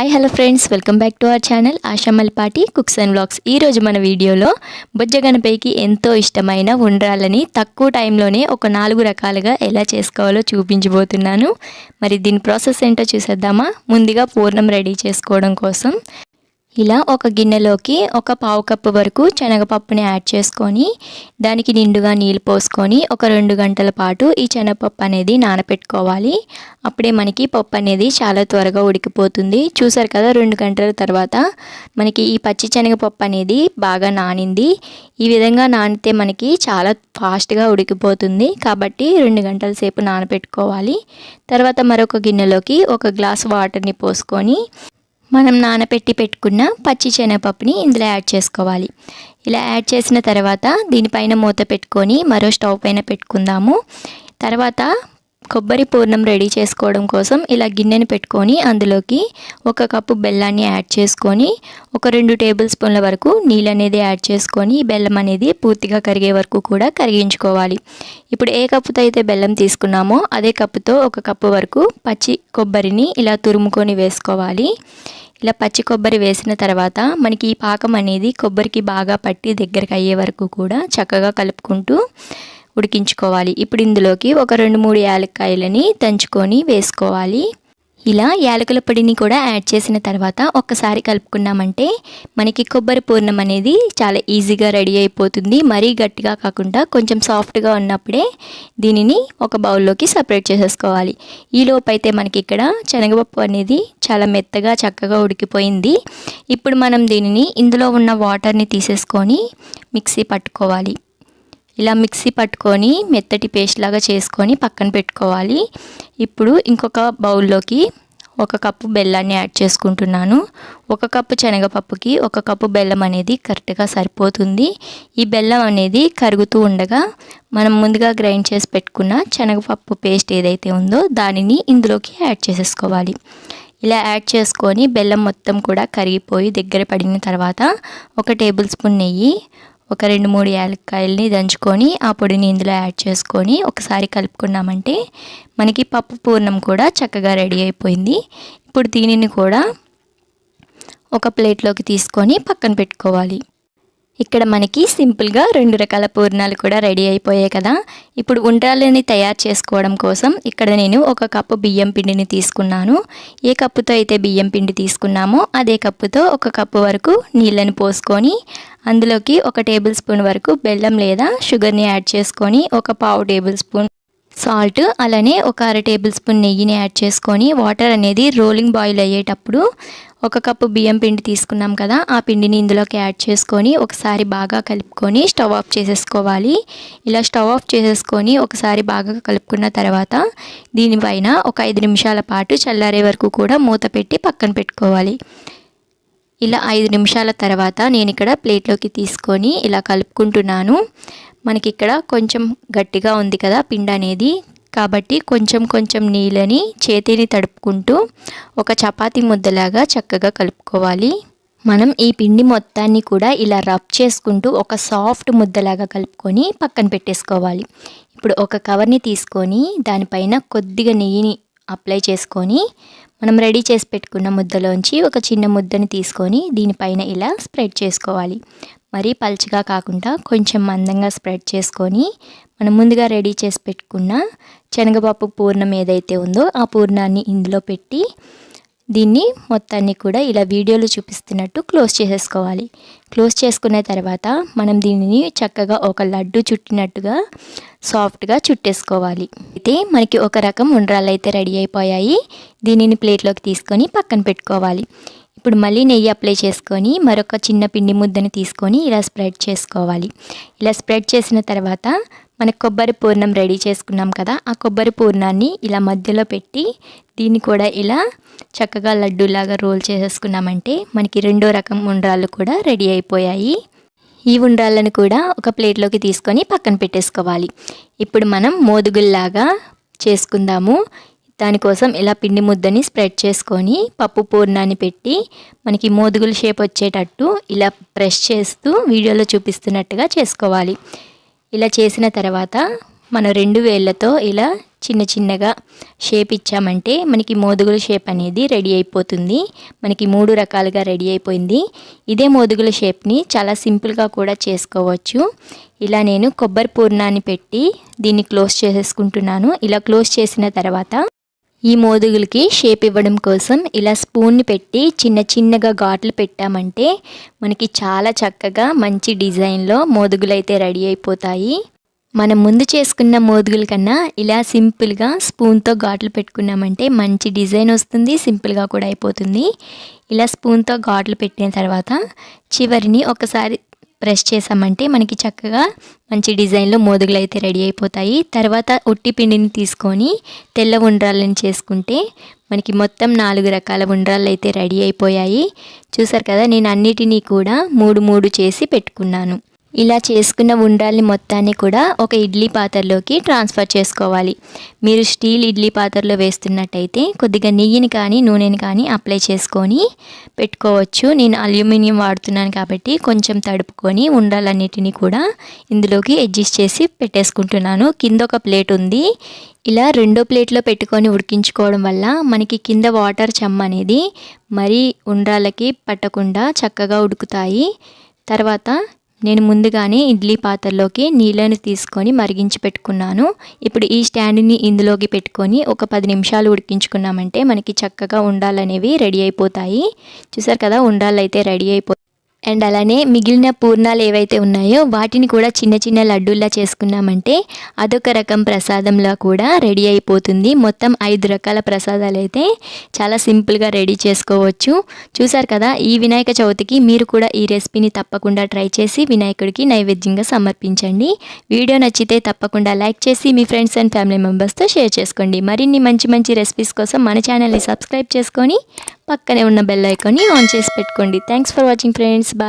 Hi hello friends welcome back to our channel Ashamalpati cooks and blogs ఈరోజు మన వీడియోలో బుజ్జగనపైకి ఎంతో ఇష్టమైన ఉండ్రాలని తక్కువ టైంలోనే ఒక నాలుగు రకాలుగా ఎలా చేసుకోవాలో చూపించబోతున్నాను. మరి దీని ప్రాసెస్ ఏంటో చూసేద్దామా? ముందుగా పూర్ణం రెడీ చేసుకోవడం కోసం. ఇలా ఒక గిన్నెలోకి ఒక పావు కప్పు వరకు శనగపప్పుని యాడ్ చేసుకొని దానికి నిండుగా నీళ్ళు పోసుకొని ఒక రెండు గంటల పాటు ఈ శనగపప్పు అనేది నానపెట్టుకోవాలి. అప్పుడే మనకి పప్పు అనేది చాలా త్వరగా ఉడికిపోతుంది. చూసారు కదా రెండు గంటల తర్వాత మనకి ఈ పచ్చి శనగపప్పు అనేది బాగా నానింది. ఈ విధంగా నానితే మనకి చాలా ఫాస్ట్గా ఉడికిపోతుంది. కాబట్టి రెండు గంటల సేపు నానపెట్టుకోవాలి. తర్వాత మరొక గిన్నెలోకి ఒక గ్లాస్ వాటర్ని పోసుకొని మనం నానబెట్టి పెట్టుకున్న పచ్చి శనగపప్పుని ఇందులో యాడ్ చేసుకోవాలి. ఇలా యాడ్ చేసిన తర్వాత దీనిపైన మూత పెట్టుకొని మరో స్టవ్ పైన పెట్టుకుందాము. తర్వాత కొబ్బరి పూర్ణం రెడీ చేసుకోవడం కోసం ఇలా గిన్నెని పెట్టుకొని అందులోకి ఒక కప్పు బెల్లాన్ని యాడ్ చేసుకొని ఒక రెండు టేబుల్ స్పూన్ల వరకు నీళ్ళు అనేది యాడ్ చేసుకొని బెల్లం అనేది పూర్తిగా కరిగే వరకు కూడా కరిగించుకోవాలి. ఇప్పుడు ఏ కప్పుతో అయితే బెల్లం తీసుకున్నామో అదే కప్పుతో ఒక కప్పు వరకు పచ్చి కొబ్బరిని ఇలా తురుముకొని వేసుకోవాలి. ఇలా పచ్చి కొబ్బరి వేసిన తర్వాత మనకి ఈ పాకం అనేది కొబ్బరికి బాగా పట్టి దగ్గరికి అయ్యే వరకు కూడా చక్కగా కలుపుకుంటూ ఉడికించుకోవాలి. ఇప్పుడు ఇందులోకి ఒక రెండు మూడు యాలక్కాయలని దంచుకొని వేసుకోవాలి. ఇలా యాలకుల పొడిని కూడా యాడ్ చేసిన తర్వాత ఒక్కసారి కలుపుకున్నామంటే మనకి కొబ్బరి పూర్ణం అనేది చాలా ఈజీగా రెడీ అయిపోతుంది. మరీ గట్టిగా కాకుండా కొంచెం సాఫ్ట్గా ఉన్నప్పుడే దీనిని ఒక బౌల్లోకి సపరేట్ చేసేసుకోవాలి. ఈ అయితే మనకి ఇక్కడ శనగపప్పు అనేది చాలా మెత్తగా చక్కగా ఉడికిపోయింది. ఇప్పుడు మనం దీనిని ఇందులో ఉన్న వాటర్ని తీసేసుకొని మిక్సీ పట్టుకోవాలి. ఇలా మిక్సీ పట్టుకొని మెత్తటి పేస్ట్ లాగా చేసుకొని పక్కన పెట్టుకోవాలి. ఇప్పుడు ఇంకొక బౌల్లోకి ఒక కప్పు బెల్లాన్ని యాడ్ చేసుకుంటున్నాను. ఒక కప్పు శనగపప్పుకి ఒక కప్పు బెల్లం అనేది కరెక్ట్గా సరిపోతుంది. ఈ బెల్లం అనేది కరుగుతూ ఉండగా మనం ముందుగా గ్రైండ్ చేసి పెట్టుకున్న శనగపప్పు పేస్ట్ ఏదైతే ఉందో దానిని ఇందులోకి యాడ్ చేసేసుకోవాలి. ఇలా యాడ్ చేసుకొని బెల్లం మొత్తం కూడా కరిగిపోయి దగ్గర పడిన తర్వాత ఒక టేబుల్ స్పూన్ నెయ్యి ఒక రెండు మూడు యాలక్కాయలని దంచుకొని ఆ పొడిని ఇందులో యాడ్ చేసుకొని ఒకసారి కలుపుకున్నామంటే మనకి పప్పు పూర్ణం కూడా చక్కగా రెడీ అయిపోయింది. ఇప్పుడు దీనిని కూడా ఒక ప్లేట్లోకి తీసుకొని పక్కన పెట్టుకోవాలి. ఇక్కడ మనకి సింపుల్గా రెండు రకాల పూర్ణాలు కూడా రెడీ అయిపోయాయి కదా. ఇప్పుడు ఉండ్రాలని తయారు చేసుకోవడం కోసం ఇక్కడ నేను ఒక కప్పు బియ్యం పిండిని తీసుకున్నాను. ఏ కప్పుతో అయితే బియ్యం పిండి తీసుకున్నామో అదే కప్పుతో ఒక కప్పు వరకు నీళ్ళని పోసుకొని అందులోకి ఒక టేబుల్ స్పూన్ వరకు బెల్లం లేదా షుగర్ని యాడ్ చేసుకొని ఒక పావు టేబుల్ స్పూన్ సాల్ట్ అలానే ఒక అర టేబుల్ స్పూన్ నెయ్యిని యాడ్ చేసుకొని వాటర్ అనేది రోలింగ్ బాయిల్ అయ్యేటప్పుడు ఒక కప్పు బియ్యం పిండి తీసుకున్నాం కదా ఆ పిండిని ఇందులోకి యాడ్ చేసుకొని ఒకసారి బాగా కలుపుకొని స్టవ్ ఆఫ్ చేసేసుకోవాలి. ఇలా స్టవ్ ఆఫ్ చేసేసుకొని ఒకసారి బాగా కలుపుకున్న తర్వాత దీనిపైన ఒక ఐదు నిమిషాల పాటు చల్లారే వరకు కూడా మూత పెట్టి పక్కన పెట్టుకోవాలి. ఇలా ఐదు నిమిషాల తర్వాత నేను ఇక్కడ ప్లేట్లోకి తీసుకొని ఇలా కలుపుకుంటున్నాను. మనకి ఇక్కడ కొంచెం గట్టిగా ఉంది కదా పిండి అనేది. కాబట్టి కొంచెం కొంచెం నీళ్ళని చేతిని తడుపుకుంటూ ఒక చపాతీ ముద్దలాగా చక్కగా కలుపుకోవాలి. మనం ఈ పిండి మొత్తాన్ని కూడా ఇలా రబ్ చేసుకుంటూ ఒక సాఫ్ట్ ముద్దలాగా కలుపుకొని పక్కన పెట్టేసుకోవాలి. ఇప్పుడు ఒక కవర్ని తీసుకొని దానిపైన కొద్దిగా నెయ్యిని అప్లై చేసుకొని మనం రెడీ చేసి పెట్టుకున్న ముద్దలోంచి ఒక చిన్న ముద్దని తీసుకొని దీనిపైన ఇలా స్ప్రెడ్ చేసుకోవాలి. మరీ పల్చగా కాకుండా కొంచెం మందంగా స్ప్రెడ్ చేసుకొని మనం ముందుగా రెడీ చేసి పెట్టుకున్న శనగపప్పు పూర్ణం ఏదైతే ఉందో ఆ పూర్ణాన్ని ఇందులో పెట్టి దీన్ని మొత్తాన్ని కూడా ఇలా వీడియోలో చూపిస్తున్నట్టు క్లోజ్ చేసేసుకోవాలి. క్లోజ్ చేసుకున్న తర్వాత మనం దీనిని చక్కగా ఒక లడ్డు చుట్టినట్టుగా సాఫ్ట్గా చుట్టేసుకోవాలి. అయితే మనకి ఒక రకం ఉండ్రాలు అయితే రెడీ అయిపోయాయి. దీనిని ప్లేట్లోకి తీసుకొని పక్కన పెట్టుకోవాలి. ఇప్పుడు మళ్ళీ నెయ్యి అప్లై చేసుకొని మరొక చిన్న పిండి ముద్దని తీసుకొని ఇలా స్ప్రెడ్ చేసుకోవాలి. ఇలా స్ప్రెడ్ చేసిన తర్వాత మన కొబ్బరి పూర్ణం రెడీ చేసుకున్నాం కదా ఆ కొబ్బరి పూర్ణాన్ని ఇలా మధ్యలో పెట్టి దీన్ని కూడా ఇలా చక్కగా లడ్డూలాగా రోల్ చేసేసుకున్నామంటే మనకి రెండో రకం ఉండ్రాళ్ళు కూడా రెడీ అయిపోయాయి. ఈ ఉండ్రాళ్ళను కూడా ఒక ప్లేట్లోకి తీసుకొని పక్కన పెట్టేసుకోవాలి. ఇప్పుడు మనం మోదుగుల్లాగా చేసుకుందాము. దానికోసం ఇలా పిండి ముద్దని స్ప్రెడ్ చేసుకొని పప్పు పూర్ణాన్ని పెట్టి మనకి మోదుగుల షేప్ వచ్చేటట్టు ఇలా ప్రెస్ చేస్తూ వీడియోలో చూపిస్తున్నట్టుగా చేసుకోవాలి. ఇలా చేసిన తర్వాత మనం రెండు వేళ్ళతో ఇలా చిన్న చిన్నగా షేప్ ఇచ్చామంటే మనకి మోదుగుల షేప్ అనేది రెడీ అయిపోతుంది. మనకి మూడు రకాలుగా రెడీ అయిపోయింది. ఇదే మోదుగుల షేప్ని చాలా సింపుల్గా కూడా చేసుకోవచ్చు. ఇలా నేను కొబ్బరి పూర్ణాన్ని పెట్టి దీన్ని క్లోజ్ చేసేసుకుంటున్నాను. ఇలా క్లోజ్ చేసిన తర్వాత ఈ మోదుగులకి షేప్ ఇవ్వడం కోసం ఇలా స్పూన్ని పెట్టి చిన్న చిన్నగా ఘాట్లు పెట్టామంటే మనకి చాలా చక్కగా మంచి డిజైన్లో మోదుగులు అయితే రెడీ అయిపోతాయి. మనం ముందు చేసుకున్న మోదుగుల కన్నా ఇలా సింపుల్గా స్పూన్తో ఘాట్లు పెట్టుకున్నామంటే మంచి డిజైన్ వస్తుంది సింపుల్గా కూడా అయిపోతుంది. ఇలా స్పూన్తో ఘాట్లు పెట్టిన తర్వాత చివరిని ఒకసారి ప్రెస్ చేసామంటే మనకి చక్కగా మంచి డిజైన్లో మోదుగులు అయితే రెడీ అయిపోతాయి. తర్వాత ఉట్టి పిండిని తీసుకొని తెల్ల ఉండ్రాలను చేసుకుంటే మనకి మొత్తం నాలుగు రకాల ఉండ్రాలు అయితే రెడీ అయిపోయాయి. చూసారు కదా నేను అన్నిటినీ కూడా మూడు మూడు చేసి పెట్టుకున్నాను. ఇలా చేసుకున్న ఉండ్రాల్ని మొత్తాన్ని కూడా ఒక ఇడ్లీ పాత్రలోకి ట్రాన్స్ఫర్ చేసుకోవాలి. మీరు స్టీల్ ఇడ్లీ పాత్రలో వేస్తున్నట్టయితే కొద్దిగా నెయ్యిని కానీ నూనెని కానీ అప్లై చేసుకొని పెట్టుకోవచ్చు. నేను అల్యూమినియం వాడుతున్నాను కాబట్టి కొంచెం తడుపుకొని ఉండాలన్నిటినీ కూడా ఇందులోకి అడ్జస్ట్ చేసి పెట్టేసుకుంటున్నాను. కింద ఒక ప్లేట్ ఉంది. ఇలా రెండో ప్లేట్లో పెట్టుకొని ఉడికించుకోవడం వల్ల మనకి కింద వాటర్ చెమ్మ అనేది మరీ ఉండ్రాలకి పట్టకుండా చక్కగా ఉడుకుతాయి. తర్వాత నేను ముందుగానే ఇడ్లీ పాత్రలోకి నీళ్ళని తీసుకొని మరిగించి పెట్టుకున్నాను. ఇప్పుడు ఈ స్టాండ్ని ఇందులోకి పెట్టుకొని ఒక పది నిమిషాలు ఉడికించుకున్నామంటే మనకి చక్కగా ఉండాలనేవి రెడీ అయిపోతాయి. చూసారు కదా ఉండాలైతే రెడీ అయిపో అండ్ అలానే మిగిలిన పూర్ణాలు ఏవైతే ఉన్నాయో వాటిని కూడా చిన్న చిన్న లడ్డూల్లా చేసుకున్నామంటే అదొక రకం ప్రసాదంలా కూడా రెడీ అయిపోతుంది. మొత్తం ఐదు రకాల ప్రసాదాలు అయితే చాలా సింపుల్గా రెడీ చేసుకోవచ్చు. చూసారు కదా ఈ వినాయక చవితికి మీరు కూడా ఈ రెసిపీని తప్పకుండా ట్రై చేసి వినాయకుడికి నైవేద్యంగా సమర్పించండి. వీడియో నచ్చితే తప్పకుండా లైక్ చేసి మీ ఫ్రెండ్స్ అండ్ ఫ్యామిలీ మెంబర్స్తో షేర్ చేసుకోండి. మరిన్ని మంచి మంచి రెసిపీస్ కోసం మన ఛానల్ని సబ్స్క్రైబ్ చేసుకొని పక్కనే ఉన్న బెల్ ఐకాన్ని ఆన్ చేసి పెట్టుకోండి. Thanks for watching friends bye